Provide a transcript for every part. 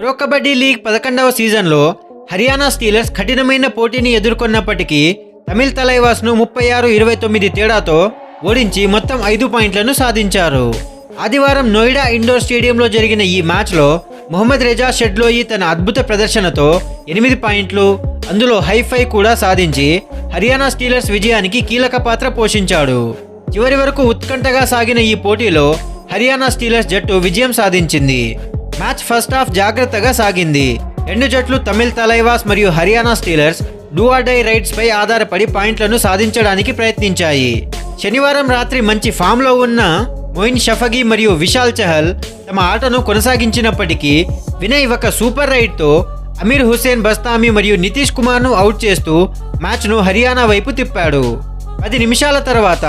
Pro kabaddi league పదకొండవ సీజన్లో Haryana Steelers కఠినమైన పోటీని ఎదుర్కొన్నప్పటికీ తమిళ్ తలైవాస్ను ముప్పై ఆరు ఇరవై తొమ్మిది తేడాతో ఓడించి మొత్తం ఐదు పాయింట్లను సాధించారు. ఆదివారం నోయిడా ఇండోర్ స్టేడియంలో జరిగిన ఈ మ్యాచ్లో మొహమ్మద్ రెజా షెడ్లోయి తన అద్భుత ప్రదర్శనతో ఎనిమిది పాయింట్లు అందులో హైఫై కూడా సాధించి హర్యానా స్టీలర్స్ విజయానికి కీలక పాత్ర పోషించాడు. చివరి వరకు ఉత్కంఠగా సాగిన ఈ పోటీలో హర్యానా స్టీలర్స్ జట్టు విజయం సాధించింది. మ్యాచ్ ఫస్ట్ హాఫ్ జాగ్రత్తగా సాగింది. రెండు జట్లు తమిళ్ తలైవాస్ మరియు Haryana Steelers do or die die raids పై ఆధారపడి పాయింట్లను సాధించడానికి ప్రయత్నించాయి. శనివారం రాత్రి మంచి ఫామ్లో ఉన్న మోయిన్ షఫగి మరియు విశాల్ చహల్ తమ ఆటను కొనసాగించినప్పటికీ వినయ్ ఒక సూపర్ రైడ్తో అమీర్ హుసేన్ బస్తామి మరియు నితీష్ కుమార్ను అవుట్ చేస్తూ మ్యాచ్ను హర్యానా వైపు తిప్పాడు. పది నిమిషాల తర్వాత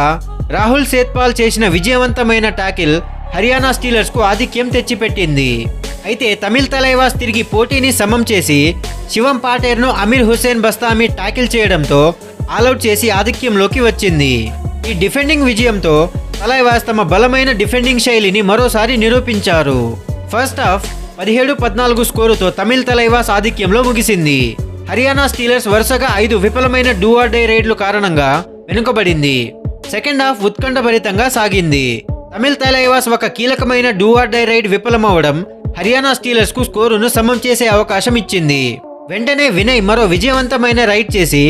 రాహుల్ సేత్పాల్ చేసిన విజయవంతమైన టాకిల్ హర్యానా స్టీలర్స్కు ఆధిక్యం తెచ్చిపెట్టింది. అయితే తమిళ్ తలైవాస్ తిరిగి పోటీని సమం చేసి శివం పాటేర్ను అమీర్ హుస్సేన్ బస్తామి టాకిల్ చేయడంతో ఆల్అౌట్ చేసి ఆధిక్యంలోకి వచ్చింది. ఈ డిఫెండింగ్ విజయంతో తలైవాస్ తమ బలమైన డిఫెండింగ్ శైలిని మరోసారి నిరూపించారు. ఫస్ట్ హాఫ్ పదిహేడు పద్నాలుగు స్కోరుతో తమిళ్ తలైవాస్ ఆధిక్యంలో ముగిసింది. హర్యానా స్టీలర్స్ వరుసగా ఐదు విఫలమైన డూఆర్ డే రైడ్లు కారణంగా వెనుకబడింది. సెకండ్ హాఫ్ ఉత్కంఠభరితంగా సాగింది. తమిళ్ తలైవాస్ ఒక కీలకమైన డూఆర్ డై రైడ్ విఫలమవడం హర్యానా స్టీలర్స్కు స్కోరును సమం చేసే అవకాశం ఇచ్చింది. వెంటనే వినయ్ మరో విజయవంతమైన రైడ్ చేసి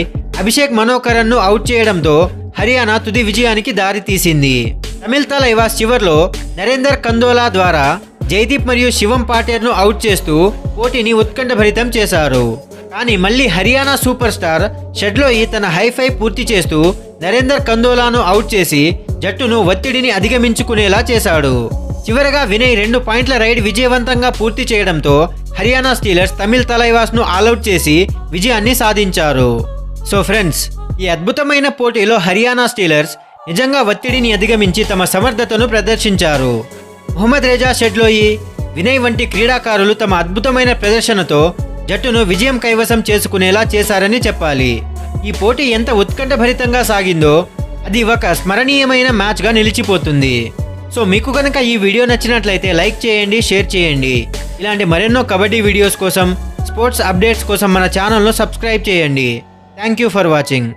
అభిషేక్ మనోకరన్ను అవుట్ చేయడంతో హర్యానా తుది విజయానికి దారి తీసింది తలైవాస్ చివర్లో నరేందర్ కందోలా ద్వారా జైదీప్ మరియు శివం పాటేర్ను అవుట్ చేస్తూ పోటీని ఉత్కంఠభరితం చేశారు. కానీ మళ్ళీ హర్యానా సూపర్ స్టార్ షెడ్లోయి తన హైఫై పూర్తి చేస్తూ నరేందర్ కందోలాను అవుట్ చేసి జట్టును ఒత్తిడిని అధిగమించుకునేలా చేశాడు. చివరగా వినయ్ రెండు పాయింట్ల రైడ్ విజయవంతంగా పూర్తి చేయడంతో హర్యానా స్టీలర్స్ తమిళ్ తలైవాస్ను ఆల్అౌట్ చేసి విజయాన్ని సాధించారు. సో ఫ్రెండ్స్ ఈ అద్భుతమైన పోటీలో హర్యానా స్టీలర్స్ నిజంగా ఒత్తిడిని అధిగమించి తమ సమర్థతను ప్రదర్శించారు. మొహమ్మద్ రేజా షెడ్లోయి వినయ్ వంటి క్రీడాకారులు తమ అద్భుతమైన ప్రదర్శనతో జట్టును విజయం కైవసం చేసుకునేలా చేశారని చెప్పాలి. ఈ పోటీ ఎంత ఉత్కంఠభరితంగా సాగిందో అది ఒక స్మరణీయమైన మ్యాచ్గా నిలిచిపోతుంది. సో మీకు కనుక ఈ వీడియో నచ్చినట్లయితే లైక్ చేయండి షేర్ చేయండి. ఇలాంటి మరెన్నో కబడ్డీ వీడియోస్ కోసం స్పోర్ట్స్ అప్డేట్స్ కోసం మన ఛానల్ను సబ్స్క్రైబ్ చేయండి. Thank you for watching.